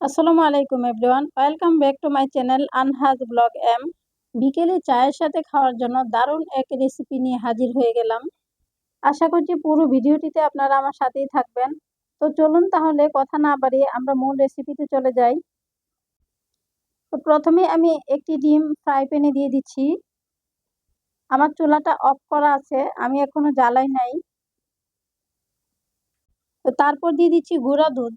আসসালামু আলাইকুম everyone. Welcome back to my channel আনহাজ blog এম। বিকেলে চায়ের সাথে খাওয়ার জন্য দারুণ এক রেসিপি নিয়ে হাজির হয়ে গেলাম। আশা করছি পুরো ভিডিওটিতে আপনারা আমার সাথেই থাকবেন। তো চলুন তাহলে কথা না বাড়িয়ে আমরা মূল রেসিপিতে চলে যাই। তো প্রথমে আমি একটি ডিম ফ্রাই প্যানে দিয়ে দিচ্ছি। আমার চুলাটা অফ করা আছে, আমি এখনও জ্বালাই নাই। তো তারপর দিয়ে দিচ্ছি গুঁড়া দুধ।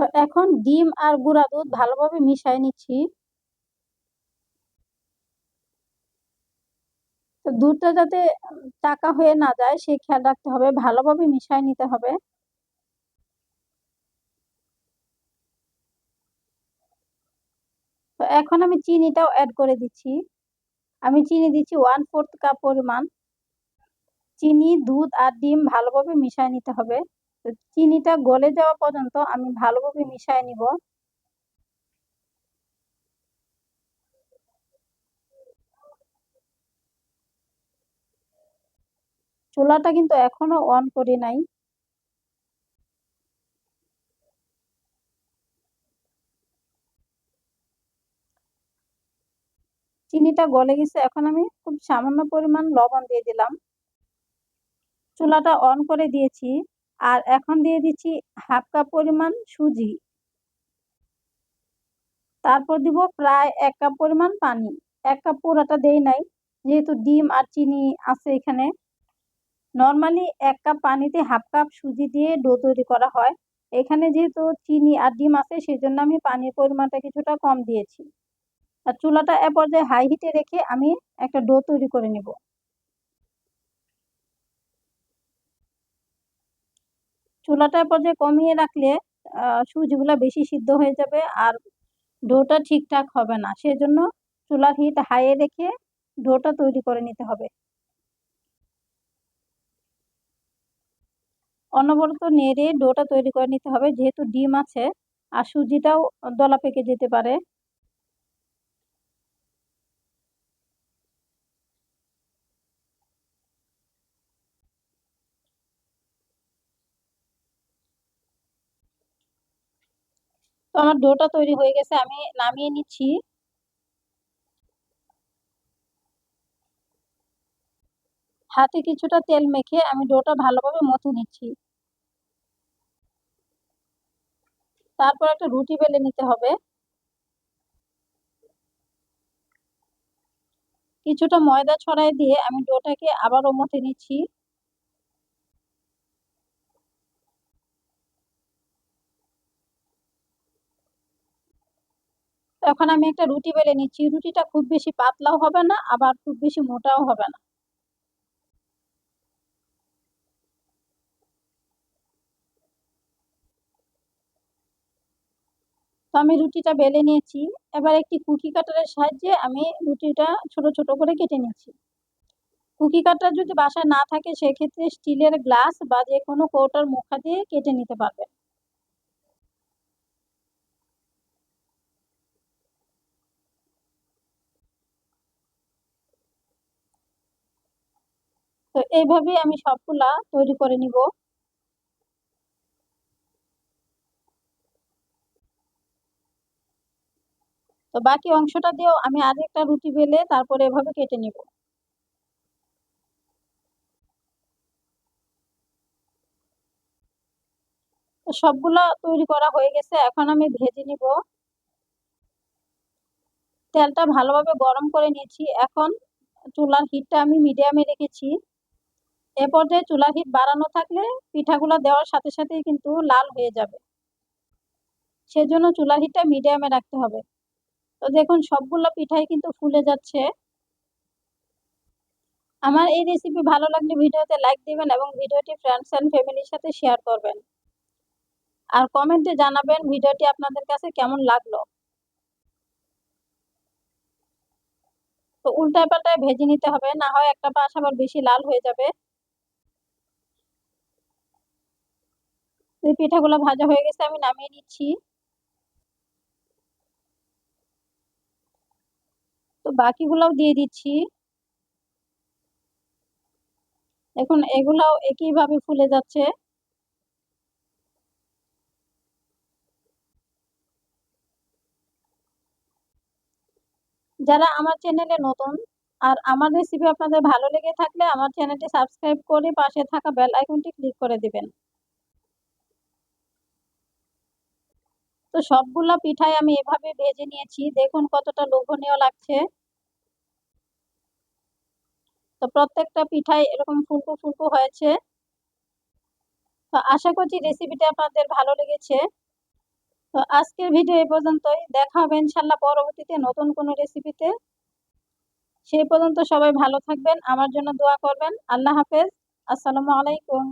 তো এখন ডিম আর গুঁড়া দুধ ভালোভাবে মিশাই নিচ্ছি। তো দুধটা যাতে টাকা হয়ে না যায়, সেই খেয়াল রাখতে হবে, ভালোভাবে মিশাই নিতে হবে। তো এখন আমি চিনিটাও অ্যাড করে দিচ্ছি। আমি চিনি দিচ্ছি ওয়ান ফোর্থ কাপ পরিমাণ। চিনি, দুধ আর ডিম ভালোভাবে মিশাই নিতে হবে। তো চিনিটা গলে যাওয়া পর্যন্ত আমি ভালোভাবে মিশাই নিব। চুলাটা কিন্তু এখনও অন করি নাই। চিনিটা গলে গেছে, এখন আমি খুব সামান্য পরিমাণ লবণ দিয়ে দিলাম। চুলাটা অন করে দিয়েছি। আর এখন দিয়ে দিচ্ছি হাফ কাপ পরিমাণ সুজি। তারপর দিব প্রায় এক কাপ পরিমাণ পানি। এক কাপ পুরাটা দেই নাই, যেহেতু ডিম আর চিনি আছে এখানে। নর্মালি এক কাপ পানিতে হাফ কাপ সুজি দিয়ে ডো তৈরি করা হয়। এখানে যেহেতু চিনি আর ডিম আছে সেই জন্য আমি পানির পরিমাণটা কিছুটা কম দিয়েছি। আর চুলাটা এ পর্যায়ে হাই হিটে রেখে আমি একটা ডো তৈরি করে নেব। চুলাটা এ পর্যায়ে কমিয়ে রাখলে সুজিগুলো বেশি সিদ্ধ হয়ে যাবে আর ডোটা ঠিকঠাক হবে না। সেজন্য চুলার হিট হাইয়ে রেখে ডোটা তৈরি করে নিতে হবে। অনবরত নেড়ে ডোটা তৈরি করে নিতে হবে। যেহেতু ডিম আছে, আর সুজিটাও দলা পেকে যেতে পারে। তো আমার ডোটা তৈরি হয়ে গেছে, আমি নামিয়ে নিচ্ছি। হাতে কিছুটা তেল মেখে আমি ডোটা ভালোভাবে মথে নিচ্ছি। তারপর একটা রুটি বেলে নিতে হবে। কিছুটা ময়দা ছড়াই দিয়ে আমি ডোটাকে আবারও মথে নিচ্ছি। এখন আমি একটা রুটি বেলে নিচ্ছি। রুটিটা খুব বেশি পাতলাও হবে না, আবার খুব বেশি মোটাও হবে না। তো আমি রুটিটা বেলে নিয়েছি। এবার একটি কুকি কাটারের সাহায্যে আমি রুটিটা ছোট ছোট করে কেটে নিচ্ছি। কুকি কাটার যদি বাসায় না থাকে, সেক্ষেত্রে স্টিলের গ্লাস বা যে কোনো কৌটার মুখা দিয়ে কেটে নিতে পারবেন। তো এইভাবে আমি সবগুলা তৈরি করে নিব। তো বাকি অংশটা দিয়েও আমি আরেকটা রুটি বেলে তারপরে এভাবে কেটে নিব। সবগুলা তৈরি করা হয়ে গেছে, এখন আমি ভেজে নিব। তেলটা ভালোভাবে গরম করে নিয়েছি। এখন চুলার হিটটা আমি মিডিয়ামে রেখেছি। এ পর্যায়ে চুলার হিট বাড়ানো থাকলে পিঠাগুলো দেওয়ার সাথে সাথেই কিন্তু লাল হয়ে যাবে। সেজন্য চুলার হিটটা মিডিয়ামে রাখতে হবে। তো দেখুন, সবগুলো পিঠাই কিন্তু ফুলে যাচ্ছে। আমার এই রেসিপি ভালো লাগলে ভিডিওতে লাইক দিবেন এবং ভিডিওটি ফ্রেন্ডস অ্যান্ড ফ্যামিলির সাথে শেয়ার করবেন। আর কমেন্টে জানাবেন ভিডিওটি আপনাদের কাছে কেমন লাগল। তো উল্টায় পাল্টায় ভেজে নিতে হবে, না হয় একটা পাশ আবার বেশি লাল হয়ে যাবে। এই পিঠাগুলো ভাজা হয়ে গেছে, আমি নামিয়ে নিচ্ছি। তো বাকিগুলোও দিয়ে দিচ্ছি। এখন এগুলাও একইভাবে ফুলে যাচ্ছে। যারা আমার চ্যানেলে নতুন, আর আমার রেসিপি আপনাদের ভালো লেগে থাকলে আমার চ্যানেলটি সাবস্ক্রাইব করে পাশে থাকা বেল আইকনটি ক্লিক করে দিবেন। তো সবগুলা পিঠাই আমি এভাবে ভেজে নিয়েছি। দেখুন কতটা লোভনীয় লাগছে। তো প্রত্যেকটা পিঠাই এরকম ফুলকো ফুলকো হয়েছে। তো আশা করছি রেসিপিটা আপনাদের ভালো লেগেছে। তো আজকের ভিডিও এ পর্যন্তই। দেখা হবে ইনশাল্লাহ পরবর্তীতে নতুন কোনো রেসিপিতে সেই পর্যন্ত সবাই ভালো থাকবেন, আমার জন্য দোয়া করবেন। আল্লাহ হাফেজ। আসসালামু আলাইকুম।